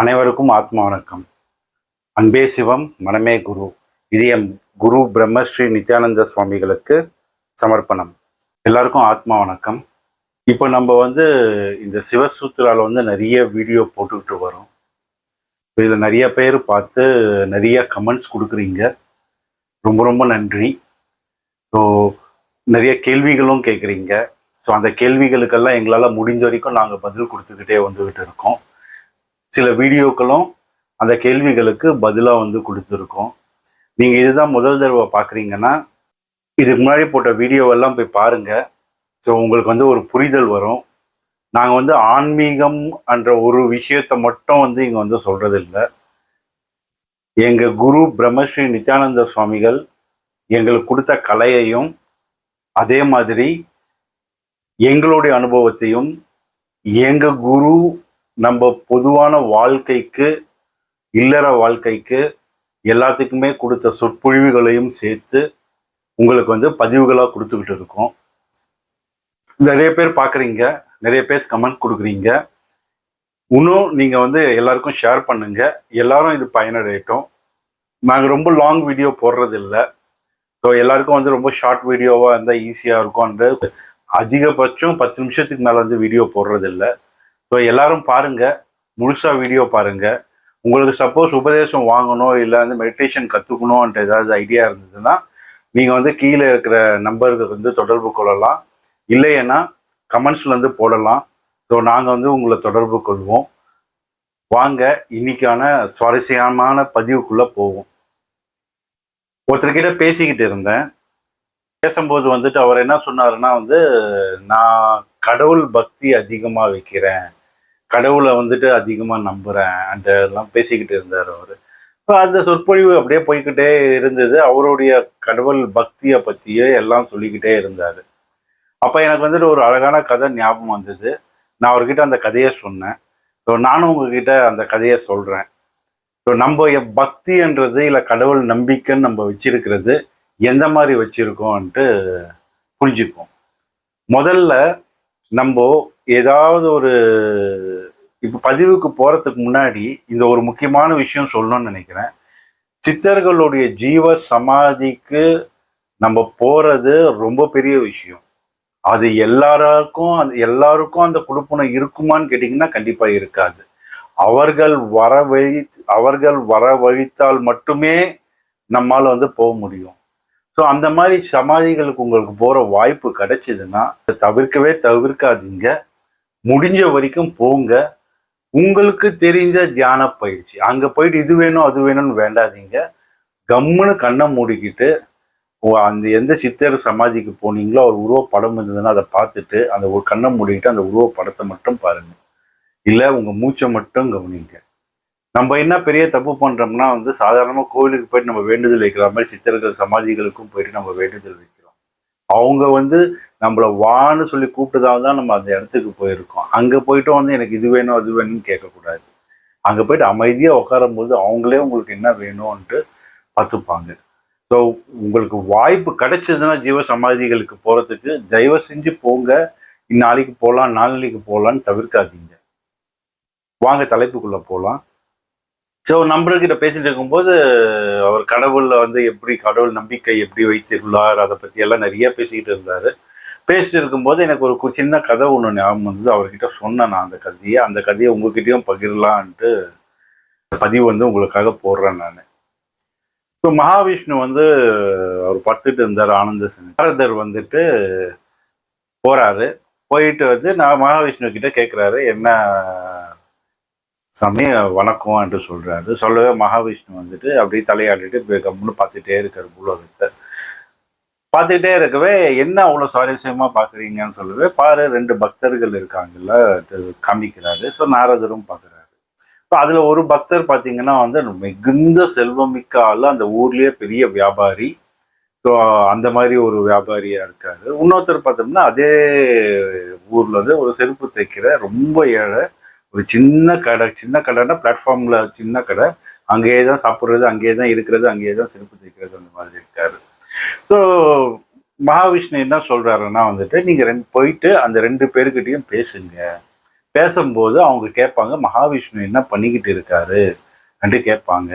அனைவருக்கும் ஆத்மா வணக்கம். அன்பே சிவம் மனமே குரு. இது எம் குரு பிரம்மஸ்ரீ நித்யானந்த சுவாமிகளுக்கு சமர்ப்பணம். எல்லாருக்கும் ஆத்மா வணக்கம். இப்போ நம்ம வந்து இந்த சிவசூத்திரால வந்து நிறைய வீடியோ போட்டுக்கிட்டு வரோம். இதில் நிறைய பேர் பார்த்து நிறைய கமெண்ட்ஸ் கொடுக்குறீங்க. ரொம்ப ரொம்ப நன்றி. ஸோ நிறைய கேள்விகளும் கேட்குறீங்க ஸோ அந்த கேள்விகளுக்கெல்லாம் எங்களால் முடிஞ்ச வரைக்கும் நாங்கள் பதில் கொடுத்துக்கிட்டே வந்துக்கிட்டு இருக்கோம். சில வீடியோக்களும் அந்த கேள்விகளுக்கு பதிலாக வந்து கொடுத்துருக்கோம். நீங்கள் இதுதான் முதல் தடவை பார்க்குறீங்கன்னா இதுக்கு முன்னாடி போட்ட வீடியோவெல்லாம் போய் பாருங்கள் ஸோ உங்களுக்கு வந்து ஒரு புரிதல் வரும். நாங்கள் வந்து ஆன்மீகம் என்ற ஒரு விஷயத்தை மட்டும் வந்து இங்கே வந்து சொல்கிறது இல்லை எங்கள் குரு பிரம்மஸ்ரீ நித்யானந்த சுவாமிகள் எங்களுக்கு கொடுத்த கலையையும் அதே மாதிரி எங்களுடைய அனுபவத்தையும் எங்கள் குரு நம்ம பொதுவான வாழ்க்கைக்கு இல்லற வாழ்க்கைக்கு எல்லாத்துக்குமே கொடுத்த சொற்பொழிவுகளையும் சேர்த்து உங்களுக்கு வந்து பதிவுகளாக கொடுத்துக்கிட்டு இருக்கோம். நிறைய பேர் பார்க்குறீங்க நிறைய பேர் கமெண்ட் கொடுக்குறீங்க. இன்னும் நீங்கள் வந்து எல்லாருக்கும் ஷேர் பண்ணுங்க. எல்லாரும் இது பயனடையட்டும். நாங்கள் ரொம்ப லாங் வீடியோ போடுறது இல்லை ஸோ எல்லாருக்கும் வந்து ரொம்ப ஷார்ட் வீடியோவாக இருந்தால் ஈஸியாக இருக்கும்ன்றது அதிகபட்சம் பத்து நிமிஷத்துக்கு மேலே வந்து வீடியோ போடுறதில்லை. ஸோ எல்லாரும் பாருங்க. முழுசாக வீடியோ பாருங்க. உங்களுக்கு சப்போஸ் உபதேசம் வாங்கணும் இல்லை வந்து மெடிடேஷன் கற்றுக்கணும்ன்ற ஏதாவது ஐடியா இருந்ததுன்னா நீங்கள் வந்து கீழே இருக்கிற நம்பருக்கு வந்து தொடர்பு கொள்ளலாம். இல்லைன்னா கமெண்ட்ஸ்லேருந்து போடலாம். ஸோ நாங்கள் வந்து உங்களை தொடர்பு கொள்வோம். வாங்க இன்னைக்கான சுவாரஸ்யமான பதிவுக்குள்ளே போவோம். ஒருத்தர்கிட்ட பேசிக்கிட்டு இருந்தேன். பேசும்போது வந்துட்டு அவர் என்ன சொன்னாருன்னா வந்து நான் கடவுள் பக்தி அதிகமாக வைக்கிறேன். கடவுளை வந்துட்டு அதிகமாக நம்புகிறேன் அந்த எல்லாம் பேசிக்கிட்டு இருந்தார் அவர். அந்த சொற்பொழிவு அப்படியே போய்க்கிட்டே இருந்தது. அவருடைய கடவுள் பக்தியை பற்றியே எல்லாம் சொல்லிக்கிட்டே இருந்தார். அப்போ எனக்கு வந்துட்டு ஒரு அழகான கதை ஞாபகம் வந்தது. நான் அவர்கிட்ட அந்த கதையை சொன்னேன். ஸோ நானும் உங்ககிட்ட அந்த கதையை சொல்கிறேன் ஸோ நம்ம எ- பக்தின்றது இல்லை கடவுள் நம்பிக்கைன்னு நம்ம வச்சிருக்கிறது எந்த மாதிரி வச்சுருக்கோன்ட்டு புரிஞ்சுக்குவோம். முதல்ல நம்ம ஏதாவது ஒரு இப்போ பதிவுக்கு போகிறதுக்கு முன்னாடி இந்த ஒரு முக்கியமான விஷயம் சொல்லணும்னு நினைக்கிறேன். சித்தர்களுடைய ஜீவ சமாதிக்கு நம்ம போகிறது ரொம்ப பெரிய விஷயம். அது எல்லாருக்கும் அந்த எல்லாருக்கும் அந்த குடுப்பனம் இருக்குமான்னு கேட்டிங்கன்னா கண்டிப்பாக இருக்காது. அவர்கள் வர வழி அவர்கள் வர வழித்தால் மட்டுமே நம்மால் வந்து போக முடியும். ஸோ அந்த மாதிரி சமாதிகளுக்கு உங்களுக்கு போகிற வாய்ப்பு கிடைச்சிதுன்னா தவிர்க்கவே தவிர்க்காதீங்க. முடிஞ்ச வரைக்கும் போங்க. உங்களுக்கு தெரிஞ்ச தியான பயிற்சி. அங்கே போயிட்டு இது வேணும் அது வேணும்னு வேண்டாதீங்க. கம்முன்னு கண்ணை மூடிக்கிட்டு அந்த எந்த சித்தர் சமாதிக்கு போனீங்களோ அவர் உருவப்படம் இருந்ததுன்னா அதை பார்த்துட்டு அந்த ஒரு கண்ணை மூடிக்கிட்டு அந்த உருவப்படத்தை மட்டும் பாருங்கள் இல்லை உங்கள் மூச்சை மட்டும் கவனிங்க. நம்ம என்ன பெரிய தப்பு பண்ணுறோம்னா வந்து சாதாரணமாக கோவிலுக்கு போயிட்டு நம்ம வேண்டுதல் வைக்கிற மாதிரி சித்தர்கள் சமாதிகளுக்கும் போயிட்டு நம்ம வேண்டுதல் வைக்கிறோம். அவங்க வந்து நம்மளை வான்னு சொல்லி கூப்பிட்டதால தான் நம்ம அந்த இடத்துக்கு போயிருக்கோம். அங்கே போயிட்டு வந்து எனக்கு இது வேணும் அது வேணும்னு கேட்கக்கூடாது. அங்கே போயிட்டு அமைதியாக உட்காரும்போது அவங்களே உங்களுக்கு என்ன வேணும்ன்ட்டு பார்த்துப்பாங்க. ஸோ உங்களுக்கு வாய்ப்பு கிடைச்சதுன்னா ஜீவ சமாதிகளுக்கு போகிறதுக்கு தயவு செஞ்சு போங்க. இந்நாளைக்கு போகலாம் நாளைக்கு போகலான்னு தவிர்க்காதீங்க. வாங்க தலைப்புக்குள்ளே போகலாம் ஸோ நம்மள்கிட்ட பேசிட்டு இருக்கும்போது அவர் கடவுளில் வந்து எப்படி கடவுள் நம்பிக்கை எப்படி வைத்திருந்தார் அதை பற்றி எல்லாம் நிறைய பேசிக்கிட்டு இருந்தார். பேசிட்டு இருக்கும்போது எனக்கு ஒரு கு- சின்ன கதை ஒன்று ஞாபகம் வந்தது. அவர்கிட்ட சொன்னேன் நான் அந்த கதையை. அந்த கதையை உங்ககிட்டயும் பகிரலான்ட்டு பதிவு வந்து உங்களுக்காக போடுறேன் நான். இப்போ மகாவிஷ்ணு வந்து அவர் படுத்துட்டு இருந்தார் ஆனந்த சிங் வந்துட்டு போகிறாரு போயிட்டு வந்து நான் மகாவிஷ்ணு கிட்ட கேட்குறாரு என்ன சாமி வணக்கம் என்று சொல்கிறாரு சொல்லவே மகாவிஷ்ணு வந்துட்டு அப்படியே தலையாடிட்டு கம்முன்னு பார்த்துட்டே இருக்கார் பூலோகத்தை. பார்த்துக்கிட்டே இருக்கவே என்ன அவ்வளோ சுவாரஸ்யமாக பார்க்குறீங்கன்னு சொல்லவே பாரு ரெண்டு பக்தர்கள் இருக்காங்கல்ல காமிக்கிறாரு. ஸோ நாரதரும் பார்க்குறாரு. இப்போ அதில் ஒரு பக்தர் பார்த்தீங்கன்னா வந்து மிகுந்த செல்வமிக்க ஆள் அந்த ஊர்லேயே பெரிய வியாபாரி. ஸோ அந்த மாதிரி ஒரு வியாபாரியாக இருக்காரு. இன்னொருத்தர் பார்த்தோம்னா அதே ஊரில் வந்து ஒரு செருப்பு தைக்கிற ரொம்ப ஏழை ஒரு சின்ன கடை சின்ன கடைன்னா பிளாட்ஃபார்ம்ல சின்ன கடை. அங்கேயே தான் சாப்பிட்றது அங்கேயே தான் இருக்கிறது அங்கேயே தான் சிறப்பு தைக்கிறது அந்த மாதிரி இருக்காரு. ஸோ மகாவிஷ்ணு என்ன சொல்கிறாருன்னா வந்துட்டு நீங்கள் ரெண்டு போயிட்டு அந்த ரெண்டு பேருக்கிட்டையும் பேசுங்க. பேசும்போது அவங்க கேட்பாங்க மகாவிஷ்ணு என்ன பண்ணிக்கிட்டு இருக்காரு? என்று கேட்பாங்க.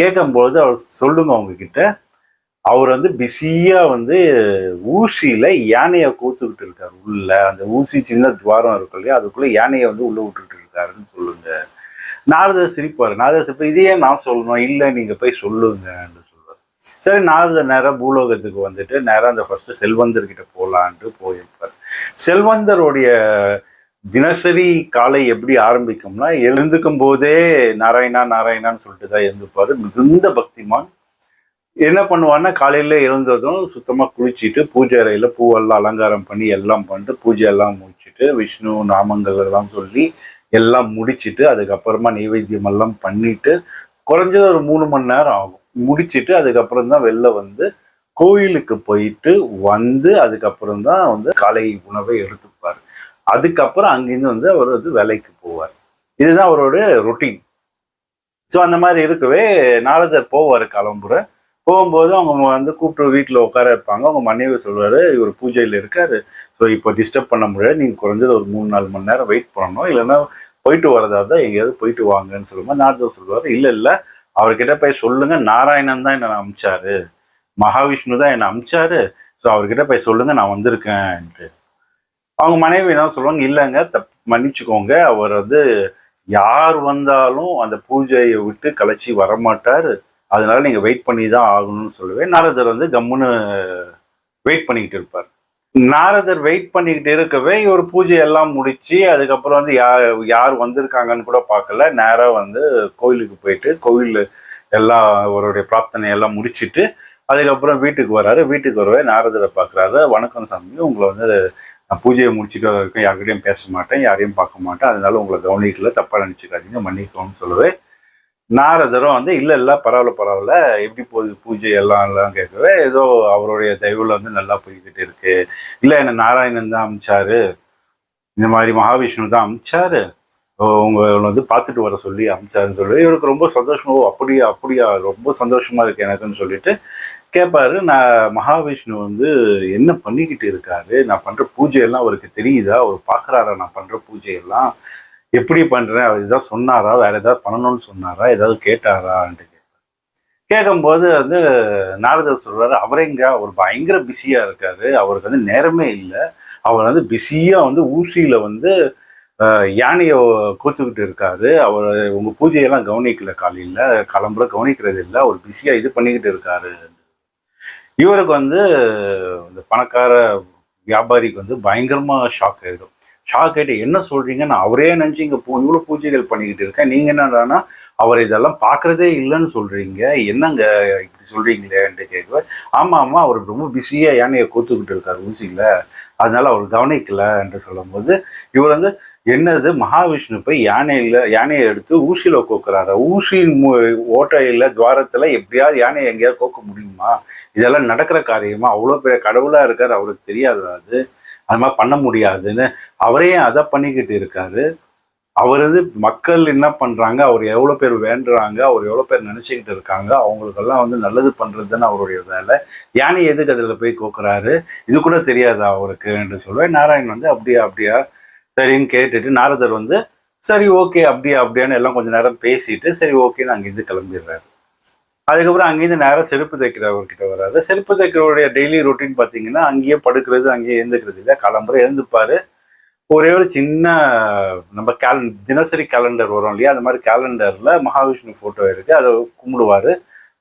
கேட்கும்போது அவர் சொல்லுங்க அவங்கக்கிட்ட அவர் வந்து பிஸியாக வந்து ஊசியில் யானையை கூத்துக்கிட்டு இருக்கார் உள்ள. அந்த ஊசி சின்ன துவாரம் இருக்கும் இல்லையா அதுக்குள்ளே யானையை வந்து உள்ளே விட்டுட்டு இருக்காருன்னு சொல்லுங்க. நாரதர் சிரிப்பாரு. நாரதர் சிரிப்பு இதையே நான் சொல்லணும்? இல்லை நீங்க போய் சொல்லுங்கன்னு சொல்லுவார். சரி நாரதர் நேரம் பூலோகத்துக்கு வந்துட்டு நேரம் அந்த ஃபர்ஸ்ட் செல்வந்தர் கிட்ட போலான்ட்டு போயிருப்பார். செல்வந்தருடைய தினசரி காலை எப்படி ஆரம்பிக்கும்னா எழுந்துக்கும் போதே நாராயணா நாராயணான்னு சொல்லிட்டு தான் எழுந்துப்பாரு மிகுந்த பக்திமான். என்ன பண்ணுவான்னா காலையில எழுந்ததும் சுத்தமா குளிச்சுட்டு பூஜை அறையில பூவெல்லாம் அலங்காரம் பண்ணி எல்லாம் பண்ணிட்டு பூஜை எல்லாம் முடிச்சுட்டு விஷ்ணு நாமங்கள் எல்லாம் சொல்லி எல்லாம் முடிச்சுட்டு அதுக்கப்புறமா நைவேத்தியம் எல்லாம் பண்ணிட்டு குறைஞ்சது ஒரு மூணு மணி நேரம் ஆகும். முடிச்சுட்டு அதுக்கப்புறம் தான் வெளில வந்து கோயிலுக்கு போயிட்டு வந்து அதுக்கப்புறம் தான் வந்து காலை உணவை எடுத்துப்பார். அதுக்கப்புறம் அங்கேருந்து வந்து அவர் வந்து வேலைக்கு போவார். இதுதான் அவரோட ரொட்டீன் ஸோ அந்த மாதிரி இருக்கவே நாரதர் போவார் கிளம்புற. போகும்போது அவங்க வந்து கூப்பிட்டு வீட்டில் உட்கார இருப்பாங்க அவங்க மனைவி சொல்வார் இவர் பூஜையில் இருக்கார். ஸோ இப்போ டிஸ்டர்ப் பண்ண முடியாது நீங்கள் குறைஞ்சது ஒரு மூணு நாலு மணி நேரம் வெயிட் பண்ணணும். இல்லைன்னா போயிட்டு வரதா தான் எங்கேயாவது போயிட்டு வாங்கன்னு சொல்லுவாங்க நாரதர் சொல்லுவார் இல்லை இல்லை. அவர்கிட்ட போய் சொல்லுங்கள் நாராயணன் தான் என்னை அமிச்சாரு மகாவிஷ்ணு தான் என்னை அமிச்சாரு ஸோ அவர்கிட்ட போய் சொல்லுங்கள் நான் வந்திருக்கேன்ட்டு. அவங்க மனைவி என்ன சொல்லுவாங்க? இல்லைங்க. தப் மன்னிச்சுக்கோங்க. அவர் வந்து யார் வந்தாலும் அந்த பூஜையை விட்டு கலைச்சி வரமாட்டார். அதனால நீங்கள் வெயிட் பண்ணி தான் ஆகணும்னு சொல்லுவேன். நாரதர் வந்து கம்முன்னு வெயிட் பண்ணிக்கிட்டு இருப்பார். நாரதர் வெயிட் பண்ணிக்கிட்டு இருக்கவே இவர் பூஜை எல்லாம் முடிச்சு அதுக்கப்புறம் வந்து யார் யார் வந்திருக்காங்கன்னு கூட பார்க்கல. நேராக வந்து கோயிலுக்கு போயிட்டு கோயில் எல்லாம் அவருடைய பிரார்த்தனை எல்லாம் அதுக்கப்புறம் வீட்டுக்கு வராரு. வீட்டுக்கு வரவே நாரதரை பார்க்குறாரு. வணக்கம் சாமி உங்களை வந்து நான் பூஜையை முடிச்சுட்டு இருக்கேன் யார்கிட்டையும் பேச மாட்டேன் யாரையும் பார்க்க மாட்டேன். அதனால உங்களை கவனிக்கல தப்பாக நினச்சிக்காதீங்க மன்னிக்கணும்னு சொல்லுவேன். நாரதரும் வந்து இல்லை இல்லை பரவாயில்ல பரவாயில்ல. எப்படி போகுது பூஜை எல்லாம் எல்லாம் கேட்கவே ஏதோ அவருடைய தயவுல வந்து நல்லா போய்கிட்டு இருக்கு. இல்லை என்ன நாராயணன் தான் அமிச்சாரு. இந்த மாதிரி மகாவிஷ்ணு தான் அமிச்சாரு. உங்களை வந்து பார்த்துட்டு வர சொல்லி அமிச்சாருன்னு சொல்லி இவருக்கு ரொம்ப சந்தோஷம். ஓ அப்படியா அப்படியா ரொம்ப சந்தோஷமா இருக்கு எனக்குன்னு சொல்லிட்டு கேட்பாரு. நான் மகாவிஷ்ணு வந்து என்ன பண்ணிக்கிட்டு இருக்காரு? நான் பண்ற பூஜையெல்லாம் அவருக்கு தெரியுதா? அவர் பார்க்குறாரா? நான் பண்ற பூஜையெல்லாம் எப்படி பண்ணுறேன் அவர் ஏதாவது சொன்னாரா? வேற ஏதாவது பண்ணணும்னு சொன்னாரா? ஏதாவது கேட்டாரான்ட்டு கேட்பேன் கேட்கும்போது வந்து நாரதர் சொல்றாரு அவரைங்க அவர் பயங்கர பிஸியா இருக்காரு. அவருக்கு வந்து நேரமே இல்லை. அவர் வந்து பிஸியா வந்து ஊசியில வந்து யானையை கூத்துக்கிட்டு இருக்காரு. அவர் உங்க பூஜையெல்லாம் கவனிக்கல காலையில். கிளம்புற கவனிக்கிறது இல்லை. அவர் பிஸியா இது பண்ணிக்கிட்டு இருக்காரு. இவருக்கு வந்து இந்த பணக்கார வியாபாரிக்கு வந்து பயங்கரமா ஷாக் ஆயிடும். ஷா ஆயிட்டு என்ன சொல்றீங்க? நான் அவரே நினச்சி இங்கே பூ பூஜைகள் பண்ணிக்கிட்டு இருக்கேன். நீங்கள் என்னடான்னா அவர் இதெல்லாம் பார்க்குறதே இல்லைன்னு சொல்கிறீங்க என்னங்க இப்படி சொல்கிறீங்களேன்ட்டு கேட்குவேன் ஆமாம் ஆமாம் அவர் ரொம்ப பிஸியாக யானையை கூத்துக்கிட்டு இருக்கார் ஊசியில். அதனால அவர் கவனிக்கலை. என்று சொல்லும்போது இவர் வந்து என்னது? மகாவிஷ்ணு போய் யானையில் யானையை எடுத்து ஊசியில் கோக்குறாரு? ஊசியின் மு- துவாரத்தில் எப்படியாவது யானையை எங்கேயாவது கோக்க முடியுமா? இதெல்லாம் நடக்கிற காரியமாக அவ்வளோ பெரிய கடவுளாக இருக்கார் அவருக்கு தெரியாது அது? அது மாதிரி பண்ண முடியாதுன்னு அவரே அதை பண்ணிக்கிட்டு இருக்காரு. அவரது மக்கள் என்ன பண்ணுறாங்க அவர் எவ்வளோ பேர் வேண்டுறாங்க அவர் எவ்வளோ பேர் நினச்சிக்கிட்டு இருக்காங்க அவங்களுக்கெல்லாம் வந்து நல்லது பண்ணுறதுன்னு அவருடைய வேலை. யானை எதுக்கு அதில் போய் கோக்குறாரு? இது கூட தெரியாதா அவருக்கு என்று சொல்லுவேன் நாராயண் வந்து அப்படியா அப்படியா சரின்னு கேட்டுட்டு நாரதர் வந்து சரி ஓகே அப்படியா அப்படியான்னு எல்லாம் கொஞ்சம் நேரம் பேசிட்டு சரி ஓகேன்னு இது கிளம்பிடுறாரு. அதுக்கப்புறம் அங்கேருந்து நேரம் செருப்பு தைக்கிறவர்கிட்ட வராது செருப்பு தைக்கிறவருடைய டெய்லி ரொட்டீன் பார்த்தீங்கன்னா அங்கேயே படுக்கிறது அங்கேயே எழுந்துக்கிறது இல்லை. கிளம்புற எழுந்துப்பார். ஒரே ஒரு சின்ன நம்ம கேல தினசரி கேலண்டர் வரும் இல்லையா? அந்த மாதிரி கேலண்டரில் மகாவிஷ்ணு ஃபோட்டோ இருக்குது அதை கும்பிடுவார்.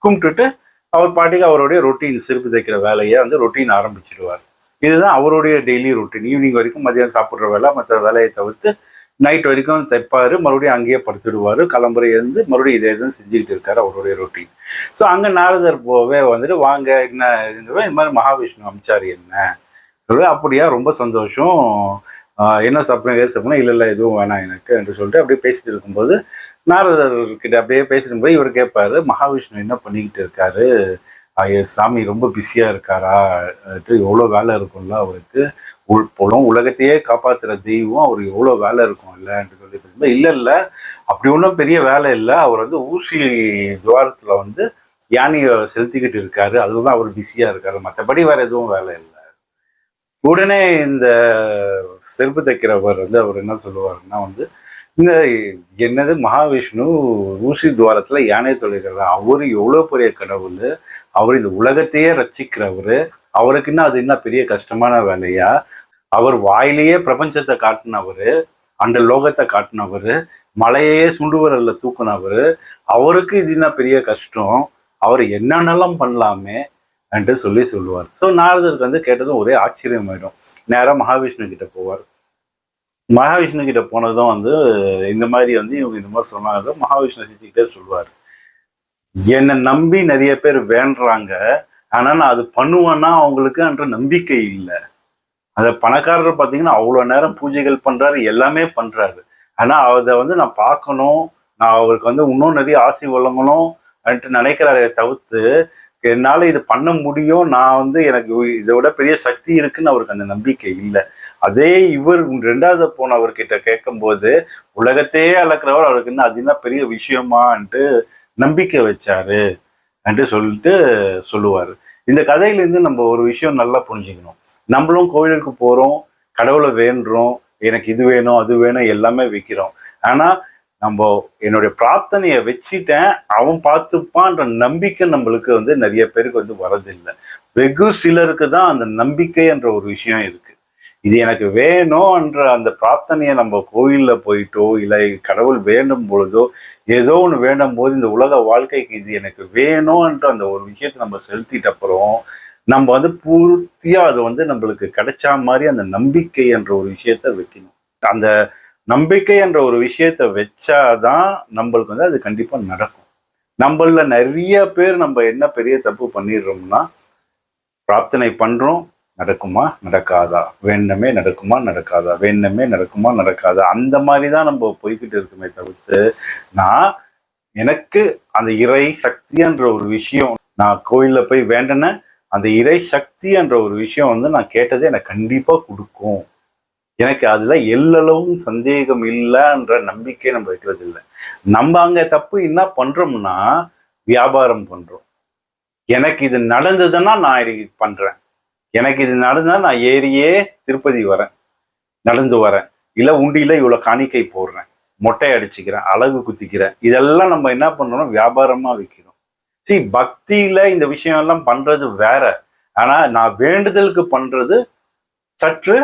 கும்பிட்டுட்டு அவர் பாட்டுக்கு அவருடைய ரொட்டீன் செருப்பு தைக்கிற வேலையை வந்து ரொட்டீன் ஆரம்பிச்சிடுவார். இதுதான் அவருடைய டெய்லி ரொட்டீன் ஈவினிங் வரைக்கும் மதியானம் சாப்பிட்ற வேலை மற்ற வேலையை தவிர்த்து நைட் வரைக்கும் தைப்பார் மறுபடியும் அங்கேயே படுத்துடுவார். கிளம்புற இருந்து மறுபடியும் இதே தான் செஞ்சுக்கிட்டு இருக்காரு அவருடைய ரொட்டீன் ஸோ அங்கே நாரதர் போவே வந்துட்டு வாங்க என்ன இதுவே இந்த மாதிரி மகாவிஷ்ணு அமிச்சார் என்ன? சொல்ல அப்படியா ரொம்ப சந்தோஷம். என்ன சாப்பிடுங்க ஏது சாப்பிடுங்க இல்லை இல்லை எதுவும் வேணாம் எனக்கு என்று சொல்லிட்டு அப்படியே பேசிட்டு இருக்கும்போது நாரதர்கிட்ட அப்படியே பேசிட்டு போது இவர் கேட்பாரு மகாவிஷ்ணு என்ன பண்ணிக்கிட்டு இருக்காரு? ஐயர் சாமி ரொம்ப பிஸியா இருக்காரா? எவ்வளோ வேலை இருக்கும்ல அவருக்கு? உள் புலம் உலகத்தையே காப்பாத்துற தெய்வம் அவர் எவ்வளோ வேலை இருக்கும் இல்லைன்னு சொல்லி பேசும்போது இல்லை இல்லை. அப்படி ஒன்றும் பெரிய வேலை இல்லை. அவர் வந்து ஊசி துவாரத்தில் வந்து யானையை செலுத்திக்கிட்டு இருக்காரு. அதுதான் அவர் பிஸியாக இருக்காரு. மற்றபடி வேற எதுவும் வேலை இல்லை. உடனே இந்த செருப்பு தைக்கிறவர் வந்து அவர் என்ன சொல்லுவாருன்னா வந்து இந்த என்னது மகாவிஷ்ணு ஊசி துவாரத்துல யானை தொழில்கள் அவர் எவ்வளோ பெரிய கடவுள்? அவர் இந்த உலகத்தையே ரச்சிக்கிறவர் அவருக்கு என்ன அது என்ன பெரிய கஷ்டமான வேலையா? அவர் வாயிலேயே பிரபஞ்சத்தை காட்டினவர். அந்த லோகத்தை காட்டினவர். மலையே சுண்டுவரல்ல தூக்குனவர். அவருக்கு இது என்ன பெரிய கஷ்டம். அவர் என்னென்னலாம் பண்ணலாமே என்று சொல்லி சொல்லுவார். ஸோ நாரதருக்கு வந்து கேட்டதும் ஒரே ஆச்சரியமாயிடும். நேராக மகாவிஷ்ணு கிட்ட போவார். மகாவிஷ்ணு கிட்ட போனதும் வந்து இந்த மாதிரி வந்து இவங்க இந்த மாதிரி சொன்னாங்க. மகாவிஷ்ணு சித்திக்கிட்டே சொல்லுவார். என்னை நம்பி நிறைய பேர் வேண்டுறாங்க ஆனா நான் அது பண்ணுவேன்னா அவங்களுக்கு அன்ற நம்பிக்கை இல்லை. அந்த பணக்காரர் பார்த்தீங்கன்னா அவ்வளோ நேரம் பூஜைகள் பண்றாரு எல்லாமே பண்றாரு. ஆனா அதை வந்து நான் பார்க்கணும். நான் அவருக்கு வந்து இன்னும் நிறைய ஆசை வழங்கணும் அப்படின்ட்டு நினைக்கிறாரே தவிர்த்து என்னால் இது பண்ண முடியும். நான் வந்து எனக்கு இதை விட பெரிய சக்தி இருக்குன்னு அவருக்கு அந்த நம்பிக்கை இல்லை. அதே இவர் ரெண்டாவது போனவர்கிட்ட கேட்கும்போது உலகத்தையே அளக்கிறவர் அவருக்கு என்ன அது என்ன பெரிய விஷயமான்ட்டு நம்பிக்கை வச்சாரு என்று சொல்லிட்டு சொல்லுவார். இந்த கதையிலேருந்து நம்ம ஒரு விஷயம் நல்லா புரிஞ்சுக்கணும். நம்மளும் கோயிலுக்கு போகிறோம் கடவுளை வேண்டுறோம் எனக்கு இது வேணும் அது வேணும் எல்லாமே விற்கிறோம் ஆனால் நம்ம என்னுடைய பிரார்த்தனையை வச்சுட்டேன் அவன் பார்த்துப்பான்ற நம்பிக்கை நம்மளுக்கு வந்து நிறைய பேருக்கு வந்து வரதில்லை வெகு சிலருக்கு தான் அந்த நம்பிக்கைன்ற ஒரு விஷயம் இருக்கு. இது எனக்கு வேணும்ன்ற அந்த பிரார்த்தனையை நம்ம கோயிலில் போயிட்டோ இல்லை கடவுள் வேண்டும் பொழுதோ ஏதோ ஒன்று வேண்டும் போது இந்த உலக வாழ்க்கைக்கு இது எனக்கு வேணும்ன்ற அந்த ஒரு விஷயத்தை நம்ம செலுத்திட்ட அப்புறம் நம்ம வந்து பூர்த்தியாக அது வந்து நம்மளுக்கு கிடைச்சா மாதிரி அந்த நம்பிக்கை என்ற ஒரு விஷயத்த வைக்கணும். அந்த நம்பிக்கை என்ற ஒரு விஷயத்த வச்சாதான் நம்மளுக்கு வந்து அது கண்டிப்பாக நடக்கும். நம்மள நிறைய பேர் நம்ம என்ன பெரிய தப்பு பண்ணிடுறோம்னா பிரார்த்தனை பண்ணுறோம் நடக்குமா நடக்காதா? வேண்டமே நடக்குமா நடக்காதா? வேண்டமே நடக்குமா நடக்காதா? அந்த மாதிரி தான் நம்ம போய்கிட்டு இருக்குமே தவிர்த்து நான் எனக்கு அந்த இறை சக்தின்ற ஒரு விஷயம் நான் கோயிலில் போய் வேண்டினேன் அந்த இறை சக்தி என்ற ஒரு விஷயம் வந்து நான் கேட்டதே எனக்கு கண்டிப்பாக கொடுக்கும். எனக்கு அதுல எல்லளவும் சந்தேகம் இல்லைன்ற நம்பிக்கை நம்ம வைக்கிறது இல்லை. நம்ம அங்க தப்பு என்ன பண்றோம்னா வியாபாரம் பண்றோம். எனக்கு இது நடந்ததுன்னா நான் இது பண்றேன். எனக்கு இது நடந்தா நான் ஏறியே திருப்பதி வரேன். நடந்து வரேன். இல்லை உண்டியில இவ்வளோ காணிக்கை போடுறேன். மொட்டை அடிச்சுக்கிறேன் அழகு குத்திக்கிறேன். இதெல்லாம் நம்ம என்ன பண்றோம்? வியாபாரமா விற்கிறோம் சரி பக்தியில இந்த விஷயம் எல்லாம் பண்றது வேற. ஆனா நான் வேண்டுதலுக்கு பண்றது சற்று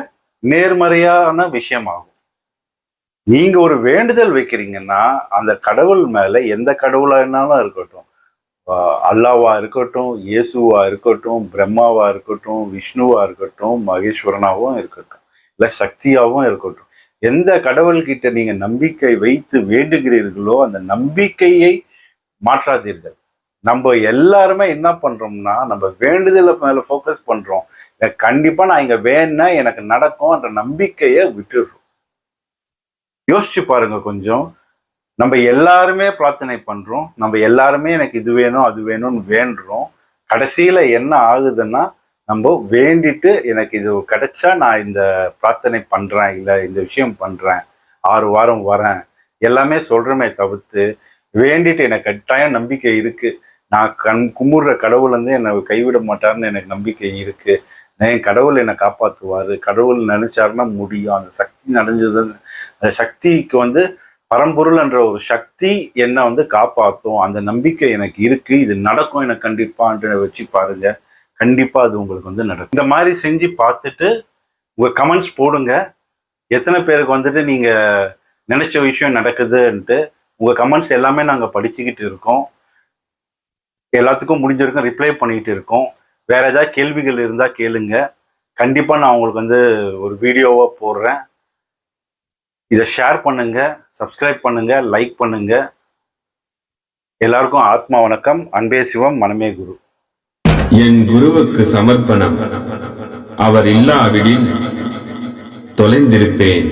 நேர்மறையான விஷயமாகும். நீங்க ஒரு வேண்டுதல் வைக்கிறீங்கன்னா அந்த கடவுள் மேல எந்த கடவுளானாலும் இருக்கட்டும் அல்லாவா இருக்கட்டும் இயேசுவா இருக்கட்டும் பிரம்மாவா இருக்கட்டும் விஷ்ணுவா இருக்கட்டும் மகேஸ்வரனாகவும் இருக்கட்டும் இல்ல சக்தியாகவும் இருக்கட்டும் எந்த கடவுள்கிட்ட நீங்க நம்பிக்கை வைத்து வேண்டுகிறீர்களோ அந்த நம்பிக்கையை மாற்றாதீர்கள். நம்ம எல்லாருமே என்ன பண்றோம்னா நம்ம வேண்டுதலை மேல ஃபோக்கஸ் பண்றோம். கண்டிப்பாக கண்டிப்பா நான் இங்க வேணா எனக்கு நடக்கும் என்ற நம்பிக்கையை விட்டுடுறோம் யோசிச்சு பாருங்க கொஞ்சம். நம்ம எல்லாருமே பிரார்த்தனை பண்றோம். நம்ம எல்லாருமே எனக்கு இது வேணும் அது வேணும்னு வேண்டுறோம். கடைசியில என்ன ஆகுதுன்னா நம்ம வேண்டிட்டு எனக்கு இது கிடைச்சா நான் இந்த பிரார்த்தனை பண்றேன் இல்லை இந்த விஷயம் பண்றேன். ஆறு வாரம் வரேன். எல்லாமே சொல்றமே தவிர்த்து வேண்டிட்டு எனக்கு கட்டாயம் நம்பிக்கை இருக்குது நான் கண் கும்பிடுற கடவுள் வந்து என்னை கைவிட மாட்டார்னு எனக்கு நம்பிக்கை இருக்கு. என் கடவுள் என்னை காப்பாற்றுவார் கடவுள் நினைச்சாருன்னா முடியும். அந்த சக்தி நடஞ்சது அந்த சக்திக்கு வந்து பரம்பொருள் என்ற ஒரு சக்தி என்னை வந்து காப்பாற்றும் அந்த நம்பிக்கை எனக்கு இருக்கு. இது நடக்கும். எனக்கு கண்டிப்பான்ட்டு வச்சு பாருங்க. கண்டிப்பாக அது உங்களுக்கு வந்து நடக்கும். இந்த மாதிரி செஞ்சு பார்த்துட்டு உங்கள் கமெண்ட்ஸ் போடுங்க. எத்தனை பேருக்கு வந்துட்டு நீங்கள் நினைச்ச விஷயம் நடக்குதுன்ட்டு உங்கள் கமெண்ட்ஸ் எல்லாமே நாங்கள் படிச்சுக்கிட்டு இருக்கோம். எல்லாத்துக்கும் முடிஞ்சிருக்கும் ரிப்ளை பண்ணிகிட்டு இருக்கோம். வேறு ஏதாவது கேள்விகள் இருந்தால் கேளுங்க. கண்டிப்பாக நான் உங்களுக்கு வந்து ஒரு வீடியோவாக போடுறேன். இதை ஷேர் பண்ணுங்கள் சப்ஸ்கிரைப் பண்ணுங்கள் லைக் பண்ணுங்கள் எல்லாருக்கும் ஆத்மா வணக்கம். அன்பே சிவம் மனமே குரு. என் குருவுக்கு சமர்ப்பணம். அவர் இல்லாவிடில் தொலைந்திருப்பேன்.